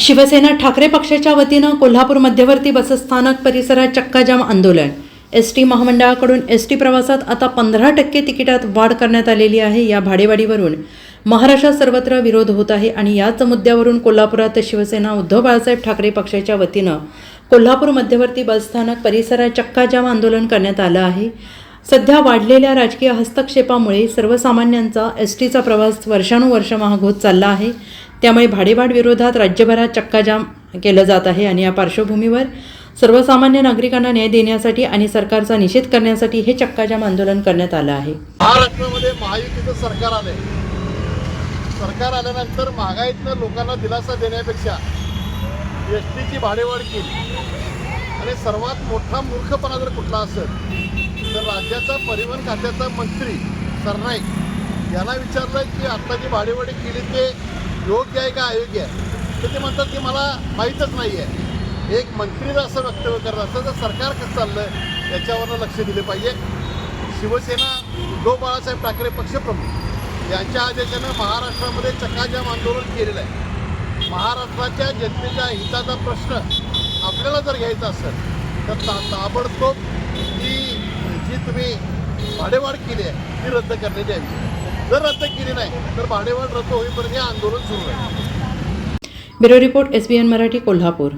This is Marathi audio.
शिवसेना ठाकरे पक्षाच्या वतीनं कोल्हापूर मध्यवर्ती बसस्थानक परिसरात चक्काजाम आंदोलन. एस टी महामंडळाकडून एस टी प्रवासात आता पंधरा टक्के तिकिटात वाढ करण्यात आलेली आहे या भाडेवाढीवरून. महाराष्ट्रात सर्वत्र विरोध होत आहे आणि याच मुद्द्यावरून कोल्हापुरात शिवसेना उद्धव बाळासाहेब ठाकरे पक्षाच्या वतीनं कोल्हापूर मध्यवर्ती बसस्थानक परिसरात चक्काजाम आंदोलन करण्यात आलं आहे. सध्या वाढलेल्या राजकीय हस्तक्षेपामुळे सर्वसामान्यांचा एस टीचा प्रवास वर्षानुवर्ष महाग होत चालला आहे. त्यामुळे भाडेवाढ विरोधात राज्यभरात चक्काजाम केलं जात आहे आणि या पार्श्वभूमीवर सर्वसामान्य नागरिकांना न्याय देण्यासाठी आणि सरकारचा निषेध करण्यासाठी हे चक्काजाम आंदोलन करण्यात आलं आहे. महाराष्ट्रामध्ये महायुतीचं सरकार आलंय. सरकार आल्यानंतर महागाईतनं लोकांना दिलासा देण्यापेक्षा एस टीची भाडेवाढ केली. आणि सर्वात मोठा मूर्खपणा जर कुठला असेल तर राज्याचा परिवहन खात्याचा मंत्री सरनाईक यांना विचारलं की आता जी भाडेवाडी केली ते योग्य आहे का अयोग्य आहे? तर ते म्हणतात की मला माहीतच नाही आहे एक मंत्री जर असं वक्तव्य करत असतं तर सरकार कसं चाललं याच्यावरनं लक्ष दिले पाहिजे. शिवसेना उद्धव बाळासाहेब ठाकरे पक्षप्रमुख यांच्या आदेशानं महाराष्ट्रामध्ये चकाजाम आंदोलन केलेलं आहे. महाराष्ट्राच्या जनतेच्या हिताचा प्रश्न आपल्याला जर घ्यायचं असेल तर ता ताबडतोब ही जी तुम्ही भाडेवाढ केली आहे ती रद्द करण्यात यावी जर रद्द केली नाही तर भाडेवाढ रद्द होईपर्यंत हे आंदोलन सुरू आहे bureau report S B N Marathi Kolhapur.